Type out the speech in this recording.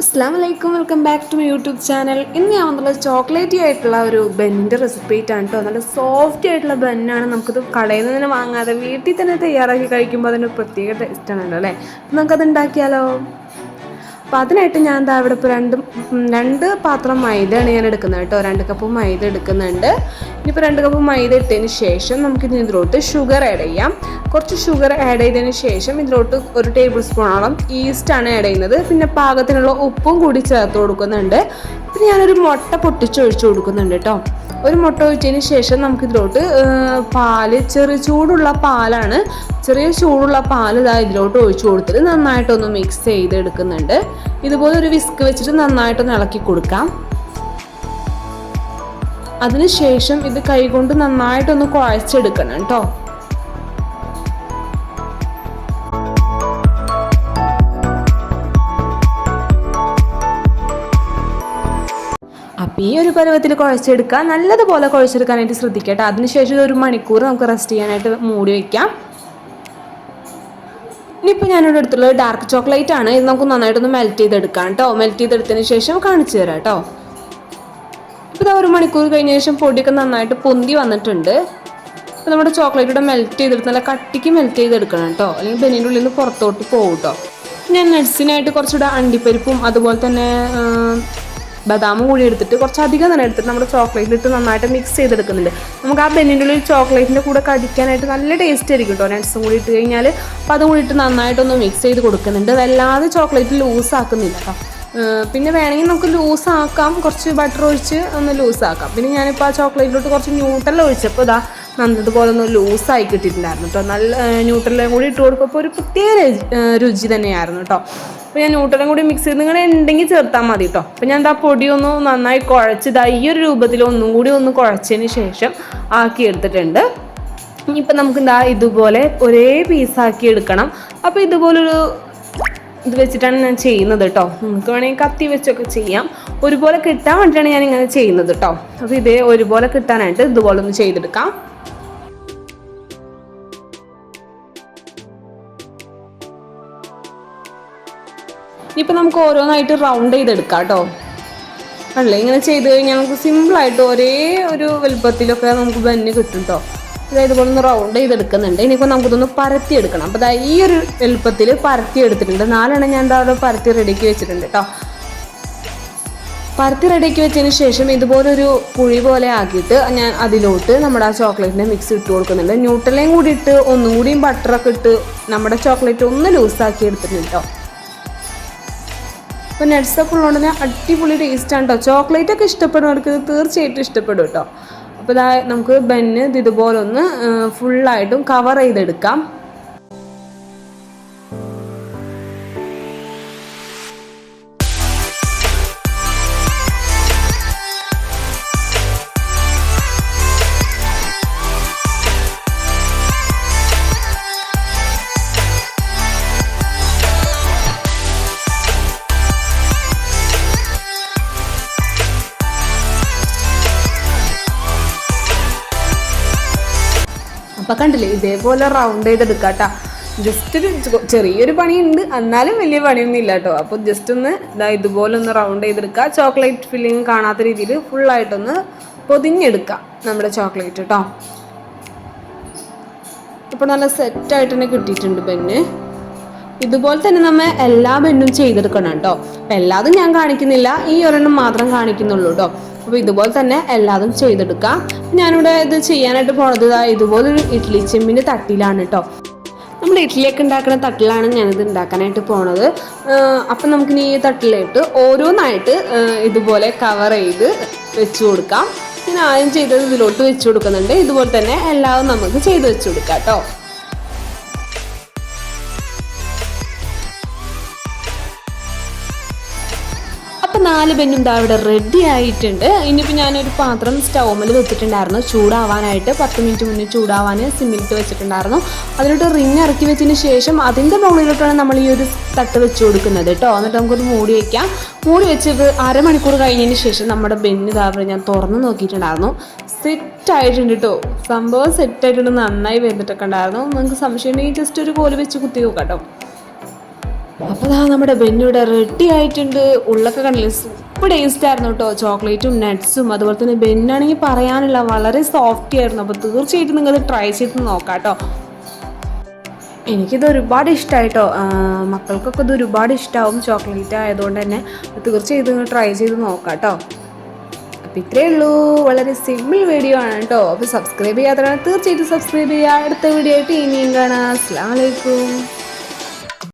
അസ്സാം വലൈക്കും welcome back to my YouTube channel. ഇന്ന് ഞാൻ വന്നുള്ള ചോക്ലേറ്റി ആയിട്ടുള്ള ഒരു ബെന്നിന്റെ റെസിപ്പി ആണ് കേട്ടോ നല്ല സോഫ്റ്റ് ആയിട്ടുള്ള ബെന്നാണ് നമുക്കിത് കടയിൽ നിന്ന് തന്നെ വാങ്ങാതെ വീട്ടിൽ തന്നെ തയ്യാറാക്കി കഴിക്കുമ്പോൾ അതിന് പ്രത്യേക ടേസ്റ്റ് ടേസ്റ്റാണല്ലോ അല്ലേ? നമുക്കത് ഉണ്ടാക്കിയാലോ? അപ്പോൾ അതിനായിട്ട് ഞാൻ എന്താ ഇവിടെ ഇപ്പോൾ രണ്ട് രണ്ട് പാത്രം മൈദയാണ് ഞാൻ എടുക്കുന്നത് കേട്ടോ. രണ്ട് കപ്പ് മൈദ എടുക്കുന്നുണ്ട്. ഇനിയിപ്പോൾ രണ്ട് കപ്പ് മൈദ ഇട്ടതിന് ശേഷം നമുക്ക് ഇതിലോട്ട് ഷുഗർ ആഡ് ചെയ്യാം. കുറച്ച് ഷുഗർ ആഡ് ചെയ്തതിന് ശേഷം ഇതിലോട്ട് ഒരു ടേബിൾ സ്പൂണോളം ഈസ്റ്റാണ് ആഡ് ചെയ്യുന്നത്. പിന്നെ പാകത്തിനുള്ള ഉപ്പും കൂടി ചേർത്ത് കൊടുക്കുന്നുണ്ട്. പിന്നെ ഞാനൊരു മുട്ട പൊട്ടിച്ചൊഴിച്ച് കൊടുക്കുന്നുണ്ട് കേട്ടോ. ഒരു മുട്ട ഒഴിച്ചതിന് ശേഷം നമുക്കിതിലോട്ട് പാൽ ചെറിയ ചൂടുള്ള പാലാണ് ചെറിയ ചൂടുള്ള പാൽ ഇതാ ഇതിലോട്ട് ഒഴിച്ചു കൊടുത്തിട്ട് നന്നായിട്ടൊന്ന് മിക്സ് ചെയ്തെടുക്കുന്നുണ്ട്. ഇതുപോലെ ഒരു വിസ്ക് വെച്ചിട്ട് നന്നായിട്ടൊന്ന് ഇളക്കി കൊടുക്കാം. അതിനുശേഷം ഇത് കൈകൊണ്ട് നന്നായിട്ടൊന്ന് കുഴച്ചെടുക്കണം കേട്ടോ. അപ്പോൾ ഈ ഒരു പരുവത്തിൽ കുഴച്ചെടുക്കുക നല്ലതുപോലെ കുഴച്ചെടുക്കാനായിട്ട് ശ്രദ്ധിക്കട്ടെ. അതിനുശേഷം ഒരു മണിക്കൂർ നമുക്ക് റെസ്റ്റ് ചെയ്യാനായിട്ട് മൂടി വയ്ക്കാം ഇനിയിപ്പോൾ ഞാനിവിടെ എടുത്തുള്ളത് ഡാർക്ക് ചോക്ലേറ്റ് ആണ്. ഇത് നമുക്ക് നന്നായിട്ടൊന്ന് മെൽറ്റ് ചെയ്തെടുക്കാം കേട്ടോ. മെൽറ്റ് ചെയ്തെടുത്തതിന് ശേഷം കാണിച്ചു തരാം കേട്ടോ. ഇപ്പോൾ ഒരു മണിക്കൂർ കഴിഞ്ഞ ശേഷം പൊടിയൊക്കെ നന്നായിട്ട് പൊന്തി വന്നിട്ടുണ്ട്. അപ്പോൾ നമ്മുടെ ചോക്ലേറ്റ് ഇവിടെ മെൽറ്റ് ചെയ്തെടുത്ത് നല്ല കട്ടിക്ക് മെൽറ്റ് ചെയ്തെടുക്കണം കേട്ടോ. അല്ലെങ്കിൽ ബെന്നിന്റെ ഉള്ളിൽ നിന്ന് പുറത്തോട്ട് പോകും കേട്ടോ. ഞാൻ നട്സിനായിട്ട് കുറച്ചുകൂടെ അണ്ടിപ്പരിപ്പും അതുപോലെ തന്നെ ബദാമും കൂടി എടുത്തിട്ട് കുറച്ചധികം തന്നെ എടുത്തിട്ട് നമ്മുടെ ചോക്ലേറ്റിൽ ഇട്ട് നന്നായിട്ട് മിക്സ് ചെയ്തെടുക്കുന്നുണ്ട്. നമുക്ക് ആ ബെന്നിന്റെ ഉള്ളിൽ ചോക്ലേറ്റിന്റെ കൂടെ കടിക്കാനായിട്ട് നല്ല ടേസ്റ്റ് ആയിരിക്കും കേട്ടോ നട്സും കൂടി ഇട്ട് കഴിഞ്ഞാൽ അപ്പോൾ അതും കൂടി ഇട്ട് നന്നായിട്ടൊന്ന് മിക്സ് ചെയ്ത് കൊടുക്കുന്നുണ്ട്. വല്ലാതെ ചോക്ലേറ്റ് ലൂസ് ആക്കുന്നില്ല കേട്ടോ പിന്നെ വേണമെങ്കിൽ നമുക്ക് ലൂസ് ആക്കാം. കുറച്ച് ബട്ടർ ഒഴിച്ച് ഒന്ന് ലൂസ് ആക്കാം. പിന്നെ ഞാനിപ്പോൾ ആ ചോക്ലേറ്റിലോട്ട് കുറച്ച് ന്യൂട്രൽ ഒഴിച്ചപ്പോൾ ഇതാ നന്നതുപോലെ ഒന്ന് ലൂസായി കിട്ടിയിട്ടുണ്ടായിരുന്നു കേട്ടോ നല്ല ന്യൂട്രലും കൂടി ഇട്ട് കൊടുക്കുമ്പോൾ ഒരു പ്രത്യേക രുചി- തന്നെയായിരുന്നു കേട്ടോ അപ്പോൾ ഞാൻ ന്യൂട്രലും കൂടി മിക്സ് ചെയ്ത് നിങ്ങൾ ഉണ്ടെങ്കിൽ ചേർത്താൽ മതി കേട്ടോ അപ്പോൾ ഞാൻ എന്താ പൊടിയൊന്ന് നന്നായി കുഴച്ചത് ഈ ഒരു രൂപത്തിൽ ഒന്നും കൂടി ഒന്ന് കുഴച്ചതിന് ശേഷം ആക്കി എടുത്തിട്ടുണ്ട്. ഇനിയിപ്പോൾ നമുക്ക് എന്താ ഇതുപോലെ ഒരേ പീസാക്കി എടുക്കണം. അപ്പോൾ ഇതുപോലൊരു ഇത് വെച്ചിട്ടാണ് ഞാൻ ചെയ്യുന്നത് കേട്ടോ നിങ്ങൾക്ക് വേണമെങ്കിൽ കത്തി വെച്ചൊക്കെ ചെയ്യാം. ഒരുപോലെ കിട്ടാൻ വേണ്ടിയിട്ടാണ് ഞാൻ ഇങ്ങനെ ചെയ്യുന്നത് കേട്ടോ അപ്പോൾ ഇതേ ഒരുപോലെ കിട്ടാനായിട്ട് ഇതുപോലെ ഒന്ന് ചെയ്തെടുക്കാം. ഇനിയിപ്പോൾ നമുക്ക് ഓരോന്നായിട്ട് റൗണ്ട് ചെയ്തെടുക്കാം കേട്ടോ. അല്ലേ? ഇങ്ങനെ ചെയ്ത് കഴിഞ്ഞാൽ നമുക്ക് സിമ്പിളായിട്ട് ഒരേ ഒരു വലുപ്പത്തിലൊക്കെ നമുക്ക് ബന്ന് കിട്ടും കേട്ടോ അതായത് ഇതുപോലെ ഒന്ന് റൗണ്ട് ചെയ്തെടുക്കുന്നുണ്ട്. ഇനിയിപ്പോൾ നമുക്കിതൊന്ന് പരത്തി എടുക്കണം അപ്പോൾ അതായത് ഈ ഒരു വലുപ്പത്തിൽ പരത്തി എടുത്തിട്ടുണ്ട്. നാലെണ്ണം ഞാൻ എന്താ പറയുക പരത്തി റെഡിയാക്കി വെച്ചിട്ടുണ്ട് കേട്ടോ പരത്തി റെഡിയാക്കി വെച്ചതിന് ശേഷം ഇതുപോലൊരു കുഴി പോലെ ആക്കിയിട്ട് ഞാൻ അതിലോട്ട് നമ്മുടെ ആ ചോക്ലേറ്റിന്റെ മിക്സ് ഇട്ട് കൊടുക്കുന്നുണ്ട്. ന്യൂട്രലയും കൂടി ഇട്ട് ഒന്നും കൂടിയും ബട്ടറൊക്കെ ഇട്ട് നമ്മുടെ ചോക്ലേറ്റ് ഒന്ന് ലൂസാക്കി എടുത്തിട്ടുണ്ട് കേട്ടോ അപ്പോൾ നട്ട്സൊക്കെ ഉള്ളതുകൊണ്ട് തന്നെ അടിപൊളി ടേസ്റ്റാണ് കേട്ടോ ചോക്ലേറ്റ് ഒക്കെ ഇഷ്ടപ്പെടുന്നവർക്ക് തീർച്ചയായിട്ടും ഇഷ്ടപ്പെടും കേട്ടോ അപ്പോൾ ഇതാ നമുക്ക് ബെന്ന് ഇത് ഇതുപോലെ ഒന്ന് ഫുള്ളായിട്ടും കവർ ചെയ്തെടുക്കാം. അപ്പം കണ്ടില്ലേ ഇതേപോലെ റൗണ്ട് ചെയ്തെടുക്കാം കേട്ടോ ജസ്റ്റ് ഒരു ചെറിയൊരു പണിയുണ്ട് എന്നാലും വലിയ പണിയൊന്നും ഇല്ല കേട്ടോ അപ്പോൾ ജസ്റ്റ് ഒന്ന് ഇതാ ഇതുപോലെ ഒന്ന് റൗണ്ട് ചെയ്തെടുക്കുക ചോക്ലേറ്റ് ഫില്ലിങ് കാണാത്ത രീതിയിൽ ഫുള്ളായിട്ടൊന്ന് പൊതിഞ്ഞെടുക്കാം നമ്മുടെ ചോക്ലേറ്റ് കേട്ടോ ഇപ്പോൾ നല്ല സെറ്റായിട്ട് തന്നെ കിട്ടിയിട്ടുണ്ട് പെണ്ണ് ഇതുപോലെ തന്നെ നമ്മൾ എല്ലാ ബെന്നും ചെയ്തെടുക്കണം കേട്ടോ. അപ്പം എല്ലാതും ഞാൻ കാണിക്കുന്നില്ല ഈ ഒരെണ്ണം മാത്രം കാണിക്കുന്നുള്ളൂ കേട്ടോ. അപ്പോൾ ഇതുപോലെ തന്നെ എല്ലാതും ചെയ്തെടുക്കാം. ഞാനിവിടെ ഇത് ചെയ്യാനായിട്ട് പോണത് ഇതുപോലെ ഇതുപോലൊരു ഇഡ്ലി ചെമ്മിന്റെ തട്ടിലാണ് കേട്ടോ നമ്മൾ ഇഡ്ഡലിയൊക്കെ ഉണ്ടാക്കുന്ന തട്ടിലാണ് ഞാനിത് ഉണ്ടാക്കാനായിട്ട് പോണത്. അപ്പം നമുക്കിനി ഈ തട്ടിലിട്ട് ഓരോന്നായിട്ട് ഇതുപോലെ കവർ ചെയ്ത് വെച്ച് കൊടുക്കാം. ഞാൻ ആദ്യം ചെയ്തത് ഇതിലോട്ട് വെച്ച് കൊടുക്കുന്നുണ്ട്. ഇതുപോലെ തന്നെ എല്ലാവരും നമുക്ക് ചെയ്ത് വെച്ച് കൊടുക്കാം കേട്ടോ നാല് ബെന്നും ദാ ഇവിടെ റെഡി ആയിട്ടുണ്ട്. ഇനിയിപ്പോൾ ഞാനൊരു പാത്രം സ്റ്റൗമിൽ വെച്ചിട്ടുണ്ടായിരുന്നു. ചൂടാവാനായിട്ട് പത്ത് മിനിറ്റ് മുന്നേ ചൂടാവാൻ സിമ്മിലിട്ട് വെച്ചിട്ടുണ്ടായിരുന്നു. അതിലോട്ട് റിങ് ഇറക്കി വെച്ചതിന് ശേഷം അതിന്റെ മുകളിലോട്ടാണ് നമ്മൾ ഈ ഒരു തട്ട് വെച്ച് കൊടുക്കുന്നത് കേട്ടോ. എന്നിട്ട് നമുക്കൊന്ന് മൂടി വയ്ക്കാം മൂടി വെച്ച് ഇത് അരമണിക്കൂർ കഴിഞ്ഞതിന് ശേഷം നമ്മുടെ ബെന്ന് ദാ ഇവിടെ ഞാൻ തുറന്ന് നോക്കിയിട്ടുണ്ടായിരുന്നു. സെറ്റ് ആയിട്ടുണ്ട് കേട്ടോ. സംഭവം സെറ്റ് ആയിട്ടുണ്ട്. നന്നായി വെന്തിട്ടൊക്കെ ഉണ്ടായിരുന്നു. നിങ്ങൾക്ക് സംശയമുണ്ടെങ്കിൽ ജസ്റ്റ് ഒരു കോൽ വെച്ച് കുത്തി നോക്കാം കേട്ടോ. അപ്പോൾ ദാ നമ്മുടെ ബെന്നിയുടെ റെഡി ആയിട്ടുണ്ട്. ഉള്ളൊക്കെ കണ്ടില്ലേ? സൂപ്പർ ടേസ്റ്റ് ആയിരുന്നു കേട്ടോ. ചോക്ലേറ്റും നട്ട്സും അതുപോലെ തന്നെ ബെന്നാണെങ്കിൽ പറയാനുള്ള വളരെ സോഫ്റ്റ് ആയിരുന്നു. അപ്പോൾ തീർച്ചയായിട്ടും നിങ്ങൾ ട്രൈ ചെയ്ത് നോക്കാം കേട്ടോ. എനിക്കിത് ഒരുപാട് ഇഷ്ടമായിട്ടോ മക്കൾക്കൊക്കെ ഇത് ഒരുപാട് ഇഷ്ടമാവും ചോക്ലേറ്റ് ആയതുകൊണ്ട് തന്നെ. തീർച്ചയായിട്ടും നിങ്ങൾ ട്രൈ ചെയ്ത് നോക്കാം കേട്ടോ. അപ്പോൾ ഇത്രയേ ഉള്ളൂ. വളരെ സിമ്പിൾ വീഡിയോ ആണ് കേട്ടോ. അപ്പോൾ സബ്സ്ക്രൈബ് ചെയ്യാത്തതാണ് തീർച്ചയായിട്ടും സബ്സ്ക്രൈബ് ചെയ്യുക. അടുത്ത വീഡിയോ ആയിട്ട് ഇനിയും കാണാം. അസ്സാം വലൈക്കും